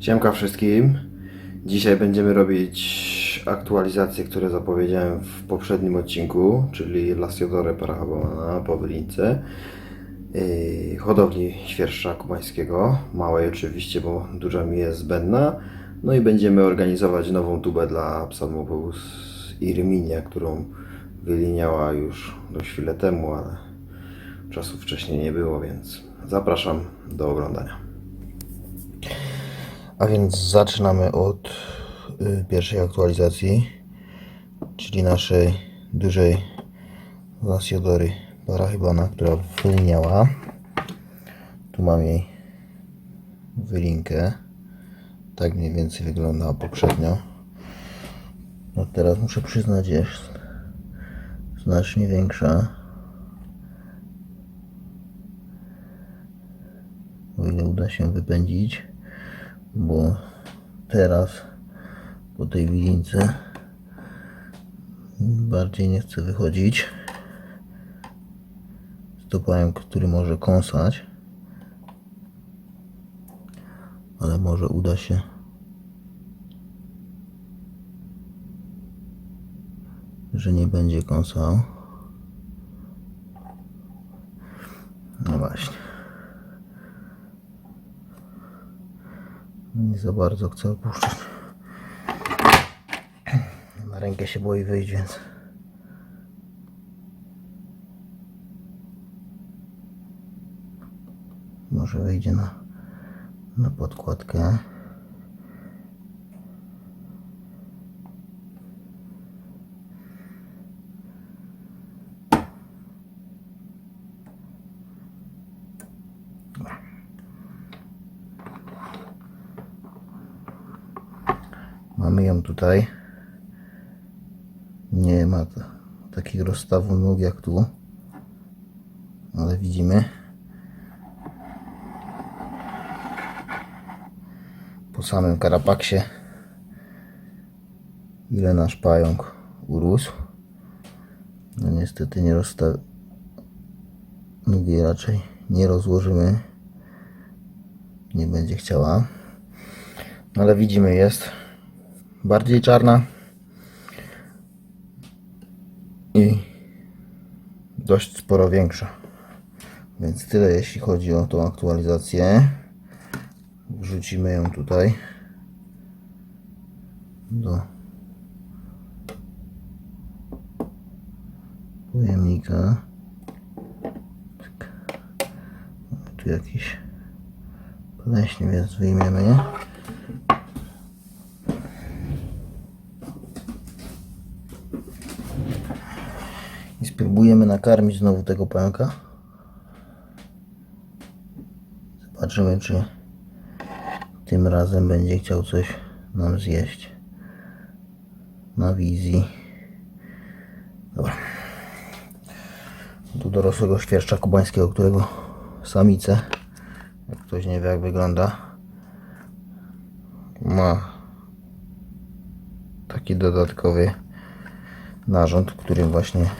Siemka wszystkim. Dzisiaj będziemy robić aktualizacje, które zapowiedziałem w poprzednim odcinku, czyli Lasiodore Parahabana po Wylince, yy, hodowli świerszcza kubańskiego, małej oczywiście, bo duża mi jest zbędna. No i będziemy organizować nową tubę dla Psalmopous Irminia, którą wyliniała już dość chwilę temu, ale czasu wcześniej nie było, więc zapraszam do oglądania. A więc zaczynamy od y, pierwszej aktualizacji, czyli naszej dużej Lasiodory Parachybana, która wyliniała. Tu mam jej wylinkę. Tak mniej więcej wyglądała poprzednio. No teraz muszę przyznać, jest znacznie większa. O ile uda się wypędzić bo teraz po tej wilince bardziej nie chcę wychodzić. Stopałem, który może kąsać ale może uda się. Że nie będzie kąsał no właśnie Nie za bardzo chcę opuszczać. Na rękę się boi wyjść, więc. Może wejdzie na, na podkładkę. Mamy ją tutaj. Nie ma t- takich rozstawów nóg jak tu. Ale widzimy. Po samym karapaksie ile nasz pająk urósł. No niestety nie rozsta... Nogi raczej nie rozłożymy. Nie będzie chciała. No ale widzimy jest bardziej czarna i dość sporo większa. Więc tyle jeśli chodzi o tą aktualizację. Wrzucimy ją tutaj do pojemnika. Tak. Tu jakiś pleśń, więc wyjmiemy je. I spróbujemy nakarmić znowu tego pająka. Zobaczymy, czy tym razem będzie chciał coś nam zjeść. Na wizji. Dobra. Tu dorosłego świerszcza kubańskiego, którego samice, jak ktoś nie wie jak wygląda, ma taki dodatkowy narząd, którym właśnie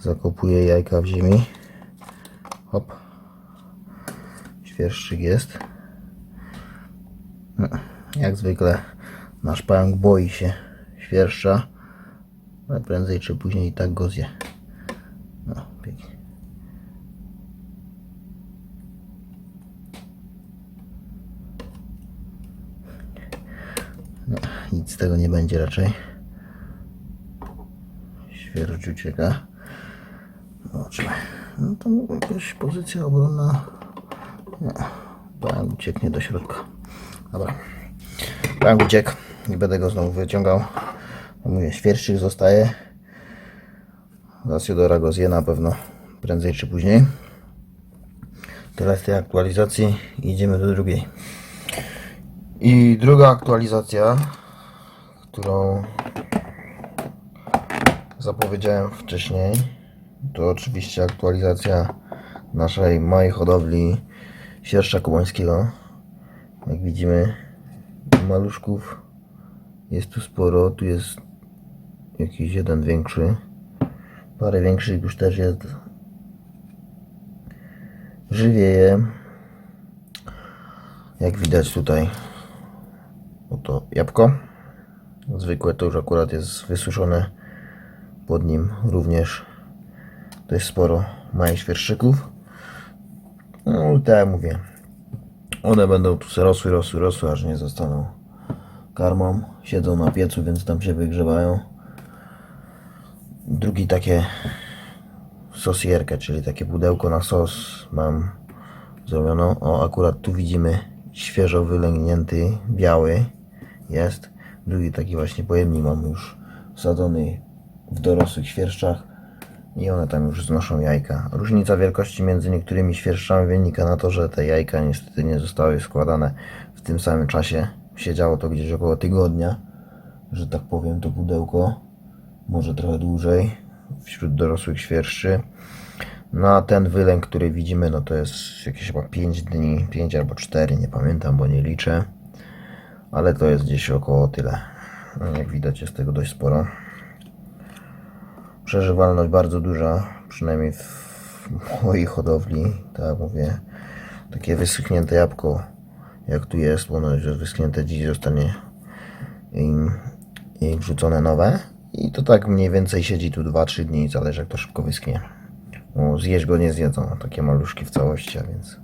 zakopuje jajka w ziemi. Hop. Świerszczyk jest. No, Jak zwykle nasz pająk boi się świerszcza, ale prędzej czy później i tak go zje. No, pięknie. No, nic z tego nie będzie raczej. Świerszcz ucieka. No to jakaś pozycja obronna. Nie. Pająk ucieknie do środka. Dobra. Pająk uciekł. Nie będę go znowu wyciągał. Mówię, świerszczyk zostaje. Lasiodora go zje na pewno prędzej czy później. Tyle z tej aktualizacji. Idziemy do drugiej. I druga aktualizacja, którą zapowiedziałem wcześniej, to oczywiście aktualizacja naszej małej hodowli sierszcza kubańskiego. Jak widzimy, maluszków jest tu sporo. Tu jest jakiś jeden większy. Parę większych już też jest. Żywieje. Jak widać tutaj to jabłko. Zwykłe to już akurat jest wysuszone. Pod nim również dość sporo małych świerszczyków. No i tak jak mówię, one będą tu rosły, rosły, rosły, aż nie zostaną karmą. Siedzą na piecu, więc tam się wygrzewają. Drugi takie sosierkę, czyli takie pudełko na sos mam zrobioną. O, akurat tu widzimy świeżo wylęgnięty, biały jest. Drugi taki właśnie pojemnik mam już wsadzony w dorosłych świerszczach i one tam już znoszą jajka. Różnica wielkości między niektórymi świerszczami wynika na to, że te jajka niestety nie zostały składane w tym samym czasie. Siedziało to gdzieś około tygodnia, że tak powiem, to pudełko. Może trochę dłużej wśród dorosłych świerszczy. No a ten wylęk, który widzimy, no to jest jakieś chyba 5 dni, 5 albo 4, nie pamiętam, bo nie liczę. Ale to jest gdzieś około tyle. No, Jak widać jest tego dość sporo. Przeżywalność bardzo duża, przynajmniej w mojej hodowli. Tak mówię, takie wyschnięte jabłko, jak tu jest, bo ono już jest wyschnięte, dziś zostanie im, im wrzucone nowe. I to tak mniej więcej siedzi tu 2-3 dni, zależy jak to szybko wyschnie. Bo zjeść go nie zjedzą, takie maluszki w całości, a więc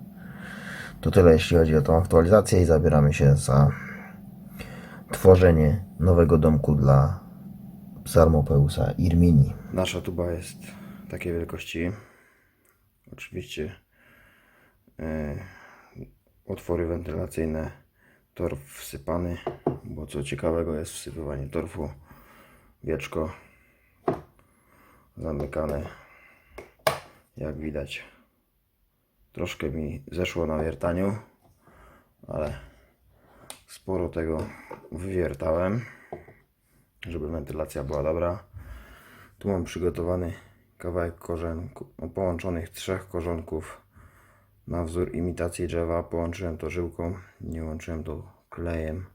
to tyle jeśli chodzi o tą aktualizację i zabieramy się za tworzenie nowego domku dla Psalmopeusa irmini. Nasza tuba jest takiej wielkości. Oczywiście e, otwory wentylacyjne, torf wsypany, bo co ciekawego jest wsypywanie torfu, wieczko zamykane. Jak widać, troszkę mi zeszło na wiertaniu, ale sporo tego wywiertałem, żeby wentylacja była dobra. Tu mam przygotowany kawałek korzenku, no, połączonych trzech korzonków na wzór imitacji drzewa. Połączyłem to żyłką, nie łączyłem to klejem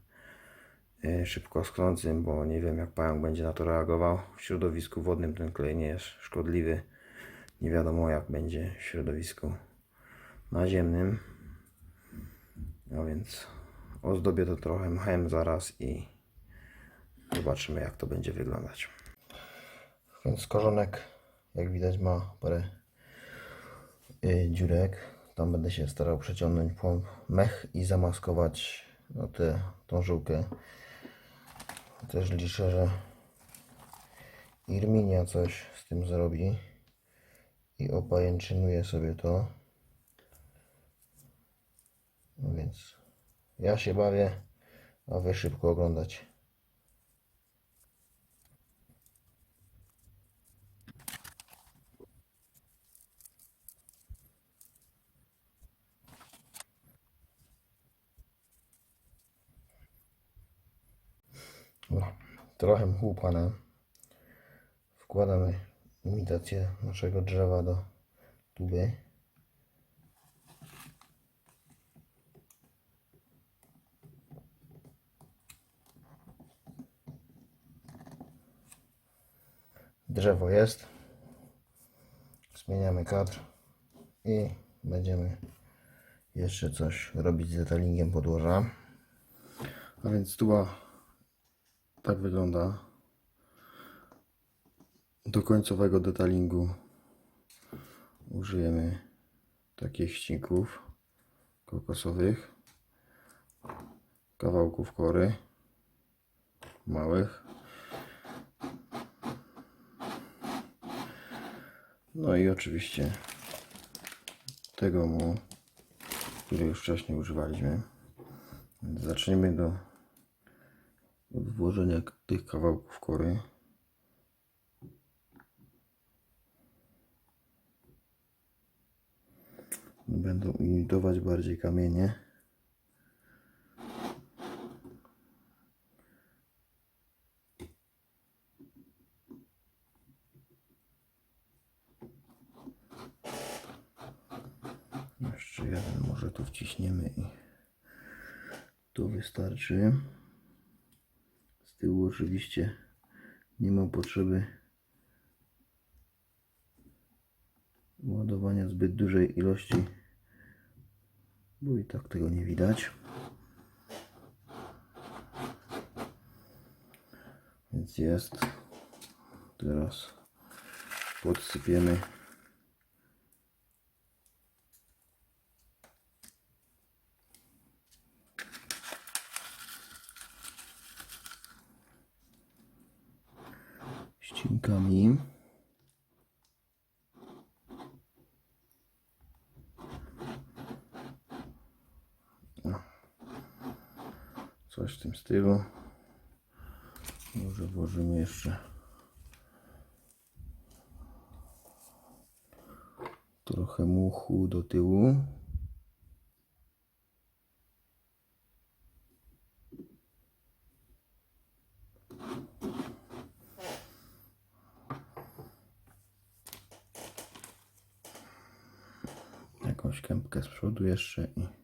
yy, szybko schnącym, bo nie wiem jak pająk będzie na to reagował. W środowisku wodnym ten klej nie jest szkodliwy. Nie wiadomo jak będzie w środowisku naziemnym. No więc ozdobię to trochę mchem zaraz i zobaczymy jak to będzie wyglądać. Więc korzonek jak widać ma parę y, dziurek. Tam będę się starał przeciągnąć po mech i zamaskować no, tę tą żyłkę. Też liczę, że Irminia coś z tym zrobi i opajęczynuje sobie to. No więc ja się bawię, a wy szybko oglądać. Trochę mchu pana. Wkładamy imitację naszego drzewa do tuby. Drzewo jest. Zmieniamy kadr i będziemy jeszcze coś robić z detalingiem podłoża. A więc tuba tak wygląda. Do końcowego detalingu użyjemy takich ścinków kokosowych, kawałków kory małych. No i oczywiście tego mu, który już wcześniej używaliśmy. Więc zaczniemy do włożenia tych kawałków kory. Będą imitować bardziej kamienie. Jeszcze jeden może tu wciśniemy i to wystarczy tyłu oczywiście nie mam potrzeby ładowania zbyt dużej ilości, bo i tak tego nie widać. Więc jest. Teraz podsypiemy Coś w tym stylu. Może włożymy jeszcze trochę muchu do tyłu. Jakąś kępkę z przodu jeszcze i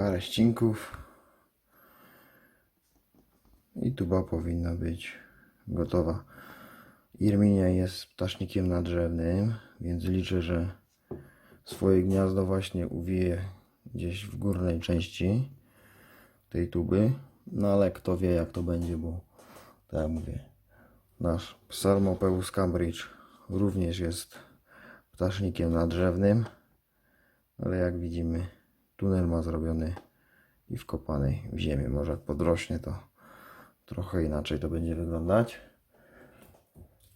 parę ścinków. I tuba powinna być gotowa. Irminia jest ptasznikiem nadrzewnym, więc liczę, że swoje gniazdo właśnie uwije gdzieś w górnej części tej tuby. No ale kto wie jak to będzie, bo tak jak mówię, nasz Psalmopeus cambridge również jest ptasznikiem nadrzewnym, ale jak widzimy tunel ma zrobiony i wkopany w ziemię. Może jak podrośnie to trochę inaczej to będzie wyglądać.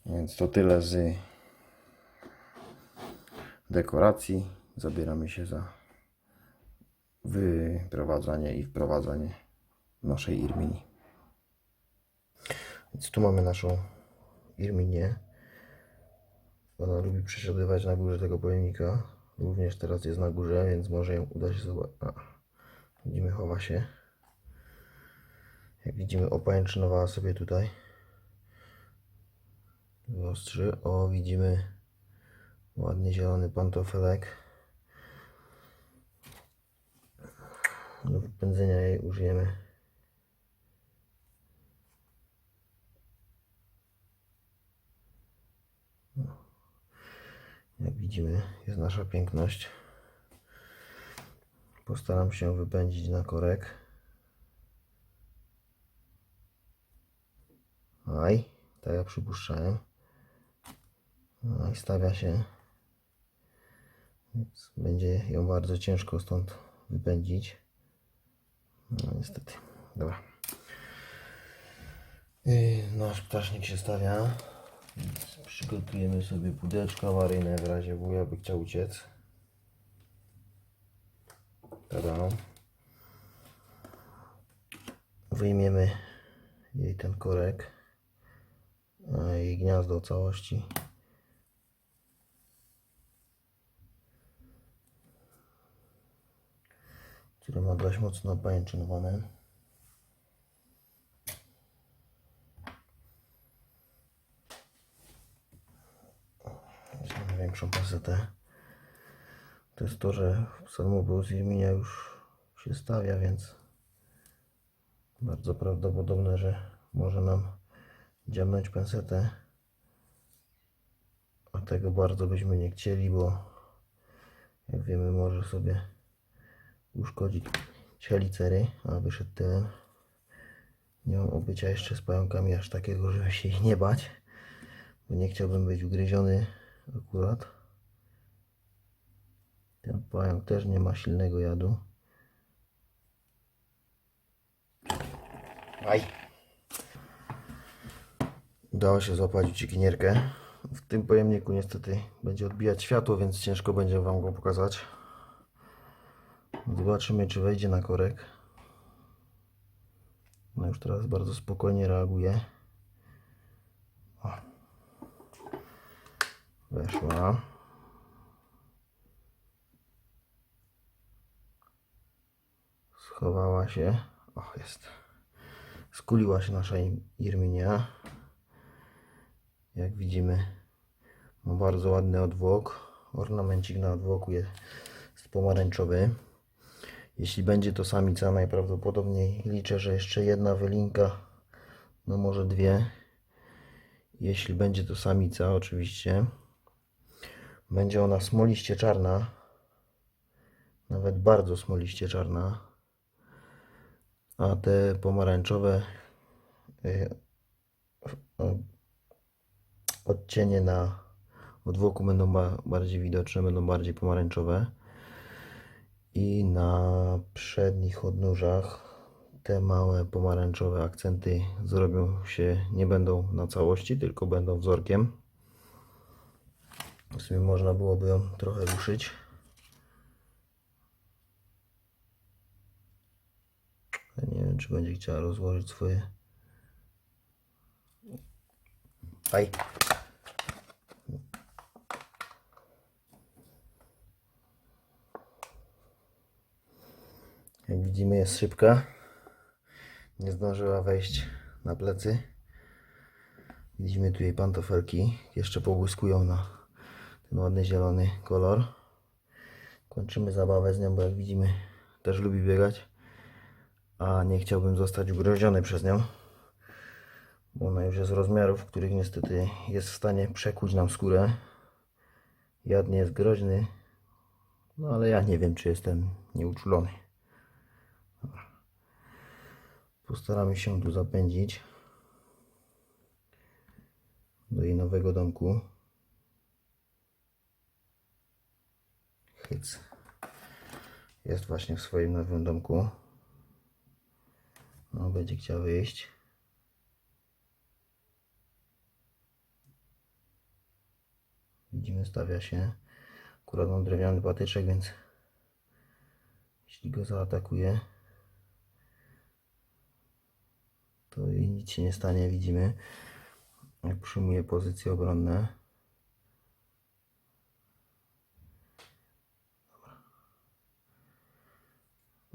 Więc to tyle z dekoracji. Zabieramy się za wyprowadzanie i wprowadzanie naszej Irmini. Więc tu mamy naszą Irminię. Ona lubi przesiadywać na górze tego pojemnika. Również teraz jest na górze, więc może ją uda się zobaczyć. Widzimy, chowa się. Jak widzimy, opajęczynowała sobie tutaj. Ostrzy. O, widzimy ładny zielony pantofelek. Do wypędzenia jej użyjemy Jak widzimy, jest nasza piękność. Postaram się wypędzić na korek. Aj, tak jak przypuszczałem. No i stawia się. Więc będzie ją bardzo ciężko stąd wypędzić. No niestety. Dobra. Nasz ptasznik się stawia. Przygotujemy sobie pudełeczko awaryjne w razie wuja by chciał uciec. Tada. Wyjmiemy jej ten korek, a jej gniazdo całości. Które ma dość mocno opajęczynowane. Większą pasetę. To jest to, że samoobóz Irminia już się stawia, więc bardzo prawdopodobne, że może nam dziabnąć pensetę. A tego bardzo byśmy nie chcieli, bo jak wiemy może sobie uszkodzić helicery, a wyszedł tyłem. Nie mam obycia jeszcze z pająkami aż takiego, żeby się ich nie bać, bo nie chciałbym być ugryziony akurat. Ten pająk też nie ma silnego jadu. Aj. Udało się złapać uciekinierkę. W tym pojemniku niestety będzie odbijać światło, więc ciężko będzie Wam go pokazać. Zobaczymy, czy wejdzie na korek. No już teraz bardzo spokojnie reaguje. O. Weszła. Schowała się. O, jest. Skuliła się nasza Irminia. Jak widzimy, ma bardzo ładny odwłok. Ornamencik na odwłoku jest pomarańczowy. Jeśli będzie to samica, najprawdopodobniej liczę, że jeszcze jedna wylinka, no może dwie. Jeśli będzie to samica, oczywiście, będzie ona smoliście czarna, nawet bardzo smoliście czarna, a te pomarańczowe y, odcienie na odwłoku będą ba- bardziej widoczne, będą bardziej pomarańczowe. I na przednich odnóżach te małe pomarańczowe akcenty zrobią się, nie będą na całości, tylko będą wzorkiem. W sumie można byłoby ją trochę ruszyć. Nie wiem, czy będzie chciała rozłożyć swoje. Aj. Jak widzimy jest szybka. Nie zdążyła wejść na plecy. Widzimy tu jej pantofelki. Jeszcze pobłyskują na ładny zielony kolor. Kończymy zabawę z nią, bo jak widzimy też lubi biegać. A nie chciałbym zostać ugryziony przez nią. Bo ona już jest rozmiarów, w których niestety jest w stanie przekuć nam skórę. Jad nie jest groźny. No ale ja nie wiem, czy jestem nieuczulony. Postaramy się tu zapędzić do jej nowego domku. Hyc. Jest właśnie w swoim nowym domku. No, będzie chciał wyjść. Widzimy, stawia się. Akurat mam drewniany patyczek, więc jeśli go zaatakuje, to nic się nie stanie, widzimy. Jak przyjmuje pozycje obronne.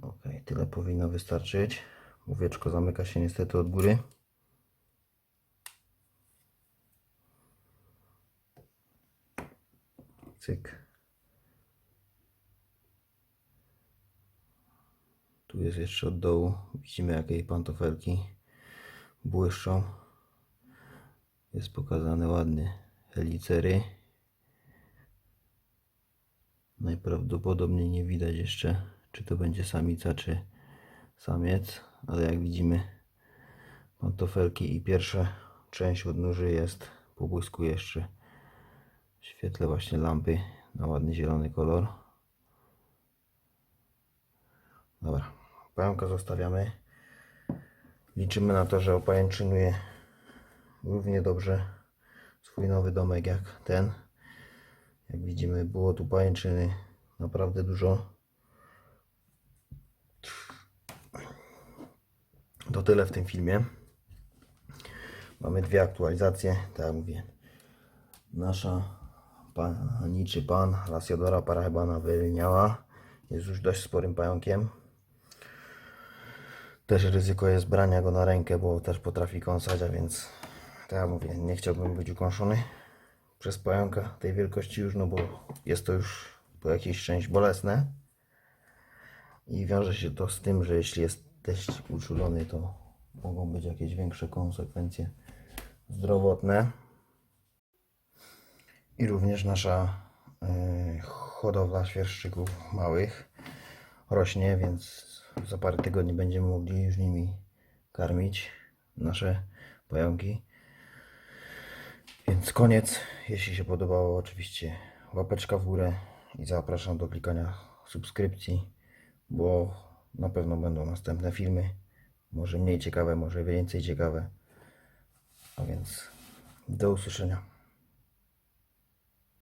Ok, tyle powinno wystarczyć. Owieczko zamyka się niestety od góry. Cyk. Tu jest jeszcze od dołu. Widzimy jakie pantofelki błyszczą. Jest pokazane ładnie helicery. Najprawdopodobniej nie widać jeszcze, czy to będzie samica, czy samiec, ale jak widzimy, pantofelki i pierwsza część odnóży jest, pobłyskuje jeszcze w świetle właśnie lampy na ładny zielony kolor. Dobra, pająka zostawiamy. Liczymy na to, że opajęczynuje równie dobrze swój nowy domek jak ten. Jak widzimy, było tu pajęczyny naprawdę dużo. To tyle w tym filmie. Mamy dwie aktualizacje, tak jak mówię. Nasza pani czy pan Lasiodora parahebana wyliniała. Jest już dość sporym pająkiem. Też ryzyko jest brania go na rękę, bo też potrafi kąsać, a więc tak jak mówię, nie chciałbym być ukąszony przez pająka tej wielkości już, no bo jest to już po jakiejś część bolesne. I wiąże się to z tym, że jeśli jesteś uczulony, to mogą być jakieś większe konsekwencje zdrowotne. I również nasza y, hodowla świerszczyków małych rośnie, więc za parę tygodni będziemy mogli już nimi karmić nasze pająki. Więc koniec. Jeśli się podobało, oczywiście łapeczka w górę i zapraszam do klikania subskrypcji, bo na pewno będą następne filmy. Może mniej ciekawe, może więcej ciekawe. A więc do usłyszenia.